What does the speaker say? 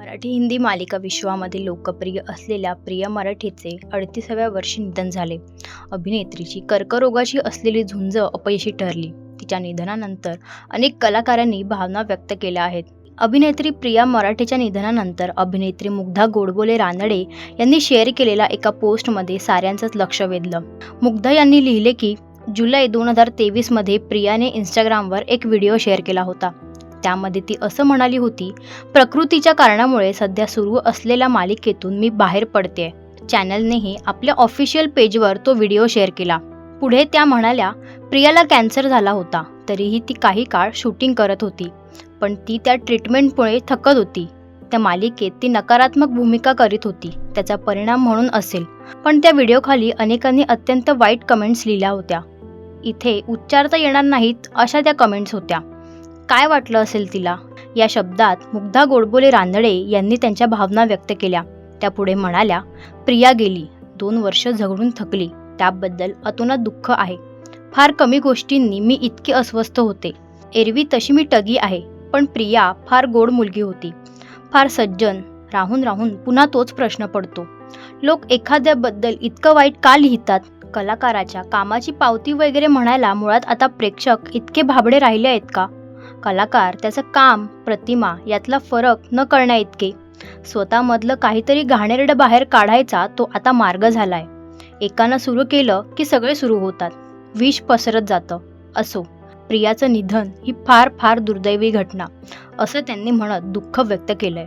मराठी हिंदी मालिका विश्वामध्ये लोकप्रिय असलेल्या प्रिया मराठीचे अडतीसाव्या वर्षी निधन झाले. अभिनेत्रीची कर्करोगाची असलेली झुंज अपयशी ठरली. तिच्या निधनानंतर अनेक कलाकारांनी भावना व्यक्त केल्या आहेत. अभिनेत्री प्रिया मराठेच्या निधनानंतर अभिनेत्री मुग्धा गोडबोले रानडे यांनी शेअर केलेल्या एका पोस्टमध्ये साऱ्यांचंच लक्ष वेधलं. मुग्धा यांनी लिहिले की जुलै दोन हजार तेवीसमध्ये प्रियाने इंस्टाग्रामवर एक व्हिडिओ शेअर केला होता. त्यामध्ये ती असं म्हणाली होती प्रकृतीच्या कारणामुळे सध्या सुरू असलेल्या मालिकेतून मी बाहेर पडते चॅनलनेही आपल्या ऑफिशियल पेजवर तो व्हिडिओ शेअर केला. पुढे त्या म्हणाल्या प्रियाला कॅन्सर झाला होता तरीही ती काही काळ शूटिंग करत होती पण ती त्या ट्रीटमेंटमुळे थकत होती. त्या मालिकेत ती नकारात्मक भूमिका करीत होती त्याचा परिणाम म्हणून असेल. पण त्या व्हिडिओखाली अनेकांनी अत्यंत वाईट कमेंट्स लिहिल्या होत्या. इथे उच्चारता येणार नाहीत अशा त्या कमेंट्स होत्या. काय वाटलं असेल तिला? या शब्दात मुग्धा गोडबोले रानडे यांनी त्यांच्या भावना व्यक्त केल्या. त्या पुढे म्हणाल्या प्रिया गेली. दोन वर्ष झगडून थकली. त्याबद्दल अतोनात दुःख आहे. फार कमी गोष्टींनी मी इतकी अस्वस्थ होते. एरवी तशी मी टगी आहे. पण प्रिया फार गोड मुलगी होती. फार सज्जन. राहून राहून पुन्हा तोच प्रश्न पडतो. लोक एखाद्याबद्दल इतकं वाईट का लिहितात? कलाकाराच्या कामाची पावती वगैरे म्हणायला मुळात आता प्रेक्षक इतके भाबडे राहिले आहेत का? कलाकार त्याचं काम प्रतिमा यातला फरक न कळण्या इतके स्वतःमधलं काहीतरी घाणेरडं बाहेर काढायचा तो आता मार्ग झालाय. एकानं सुरू केलं की सगळे सुरू होतात. विष पसरत जातं. असो. प्रियाचं निधन ही फार फार दुर्दैवी घटना. असं त्यांनी म्हणत दुःख व्यक्त केलंय.